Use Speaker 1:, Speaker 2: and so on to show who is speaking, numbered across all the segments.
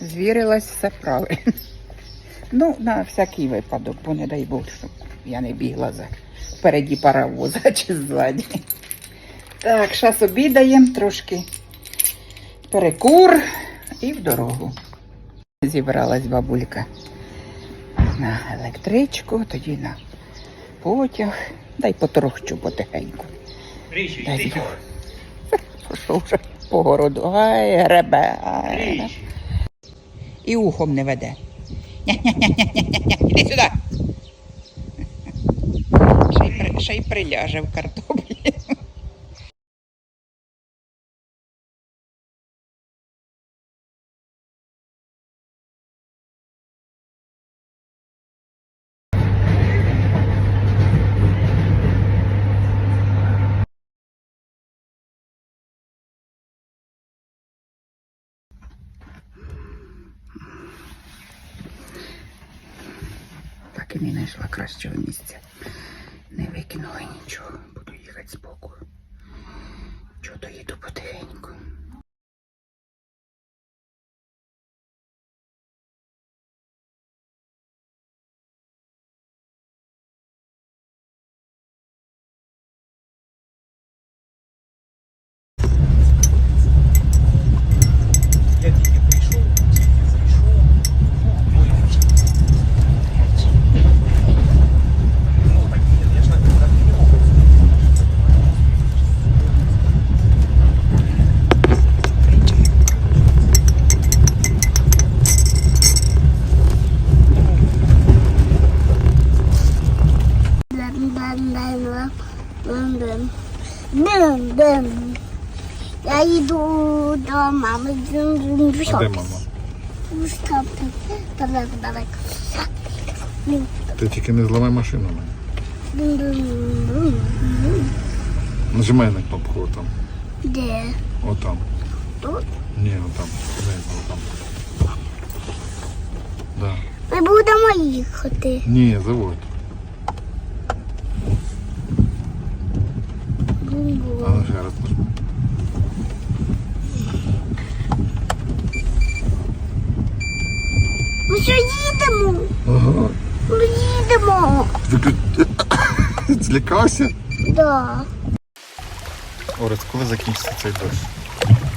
Speaker 1: Звірилась все правильно. Ну, на всякий випадок, бо не дай Бог, щоб я не бігла за впереді паровоза чи ззаді. Так, зараз обідаємо трошки перекур і в дорогу. Зібралась бабулька на електричку, тоді на потяг. Дай поторохчу потихеньку.
Speaker 2: Річ,
Speaker 1: Дай. Бог. Пішов вже по городу. Ай, гребе. ай. І ухом не веде. Ня-ня-ня-ня-ня-ня. Іди сюди. Ще й, при- ще й приляже в картоплі. Не знайшла кращого місця. Не викинула нічого. Буду їхати збоку. Чого то
Speaker 2: Я
Speaker 3: йду до мами.
Speaker 4: А де мама?
Speaker 3: Далеко, далеко.
Speaker 4: Ти тільки не зламай машину. Нажимай на кнопку отам.
Speaker 3: Де?
Speaker 4: Отам.
Speaker 3: Тут?
Speaker 4: Ні, отам. Не, отам. Да.
Speaker 3: Ми будемо їхати.
Speaker 4: Ні, заводь.
Speaker 3: Бу-бу.
Speaker 4: А ну ще раз нажми.
Speaker 3: Ми що їдемо?
Speaker 4: Ага.
Speaker 3: Ми їдемо.
Speaker 4: Виклю- Злякався?
Speaker 3: Да.
Speaker 4: Орес, коли закінчиться цей дощ?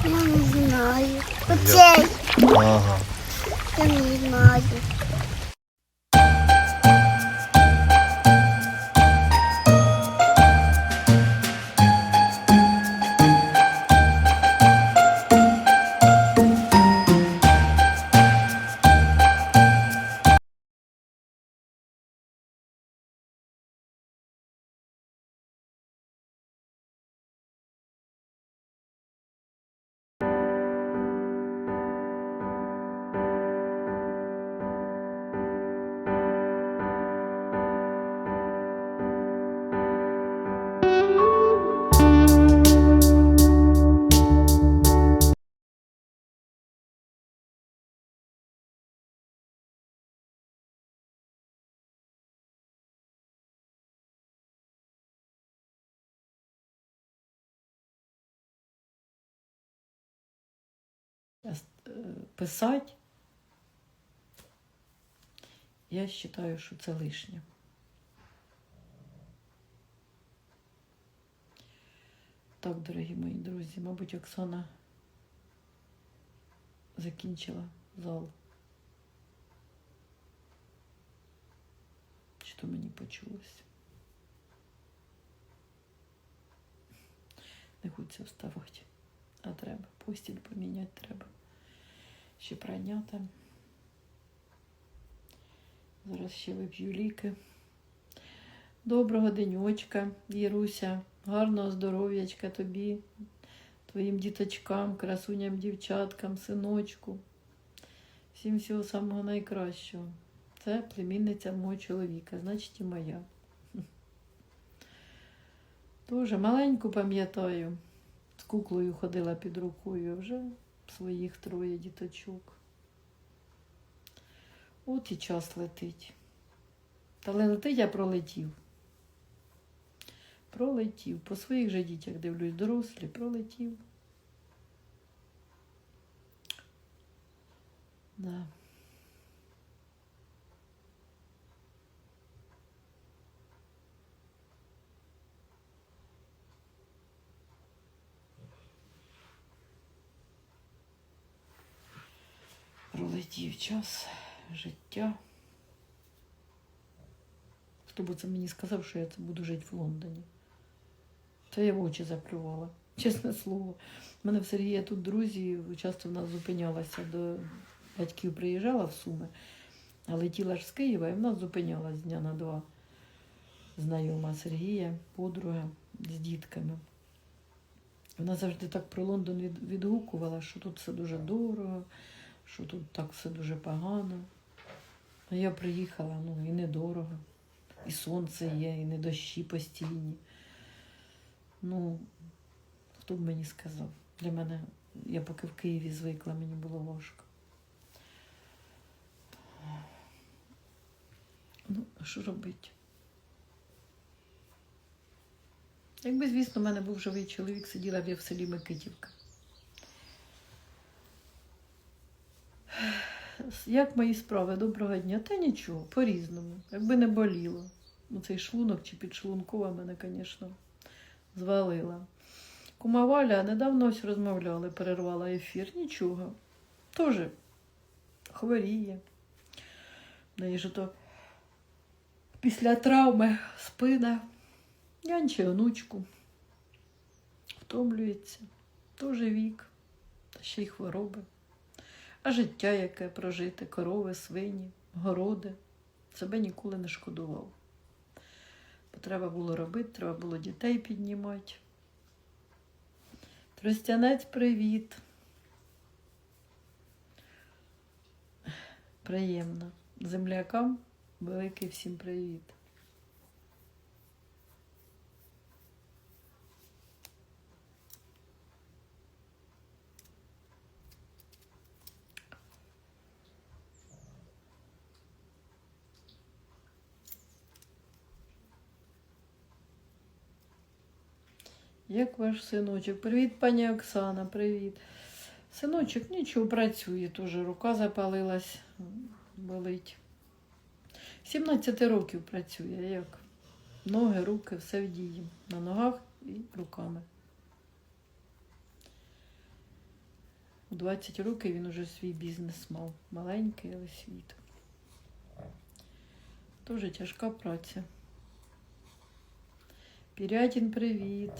Speaker 3: Я не знаю. Оцей.
Speaker 4: Ага.
Speaker 3: Я не знаю.
Speaker 5: Писати, я вважаю, що це лишнє. Так, дорогі мої друзі, мабуть, Оксана закінчила зал. Чи то мені почулось? Не хочеться вставати, а треба. Постіль поміняти треба. Ще прийняти. Зараз ще вип'ю ліки. Доброго денечка, Іруся. Гарного здоров'ячка тобі, твоїм діточкам, красуням, дівчаткам, синочку. Всім всього самого найкращого. Це племінниця мого чоловіка, значить і моя. Дуже маленьку пам'ятаю. З куклою ходила під рукою, вже своїх троє діточок. От і час летить. Та летить, я пролетів. Пролетів. По своїх же дітях дивлюсь, дорослі, пролетів. Да. Пролетів час життя. Хто б це мені сказав, що я це буду жити в Лондоні? Та я в очі заплювала, чесне слово. У мене в Сергія тут друзі, часто в нас зупинялася до батьків приїжджала в Суми, а летіла ж з Києва і в нас зупинялась дня на два. Знайома Сергія, подруга з дітками. Вона завжди так про Лондон відгукувала, що тут все дуже дорого, що тут так все дуже погано. А я приїхала, ну і недорого. І сонце є, і не дощі постійні. Ну, хто б мені сказав? Для мене, я поки в Києві звикла, мені було важко. Ну, а що робити? Якби, звісно, в мене був живий чоловік, сиділа б я в селі Микитівка. Як мої справи? Доброго дня? Та нічого, по-різному. Якби не боліло. Ну, цей шлунок чи підшлункова мене, звісно, звалила. Кума Валя недавно ось розмовляли, перервала ефір. Нічого. Тоже хворіє. Неї ж то після травми спина. Янче онучку. Втомлюється. Тоже вік. Та ще й хвороби. А життя яке прожити, корови, свині, городи. Себе ніколи не шкодував. Бо треба було робити, треба було дітей піднімати. Тростянець, привіт. Приємно. Землякам великий всім привіт. Як ваш синочок? Привіт, пані Оксана, привіт. Синочок нічого працює, теж рука запалилась, болить. 17 років працює, як? Ноги, руки, все в дії. На ногах і руками. У 20 років він уже свій бізнес мав. Маленький, але світ. Дуже тяжка праця. Пірятін, привіт.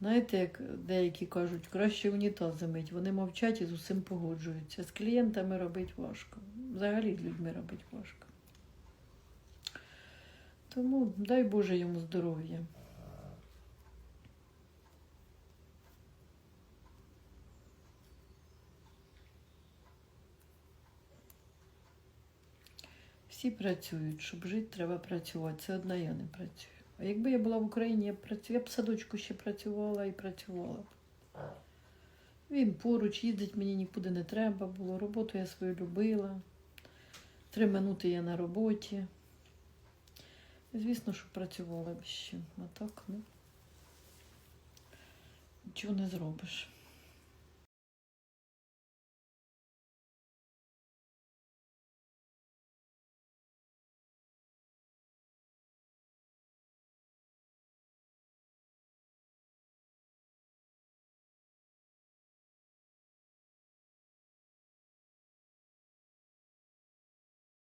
Speaker 5: Знаєте, як деякі кажуть, краще унітаз замить. Вони мовчать і з усім погоджуються. З клієнтами робити важко. Взагалі з людьми робити важко. Тому дай Боже йому здоров'я. Всі працюють, щоб жити, треба працювати. Це одна я не працюю. Якби я була в Україні, я б працю... я б садочку ще працювала і працювала б. Він поруч, їздить мені нікуди не треба було. Роботу я свою любила. Три минути я на роботі. Звісно, що працювала б ще. А так, ну. Нічого не зробиш.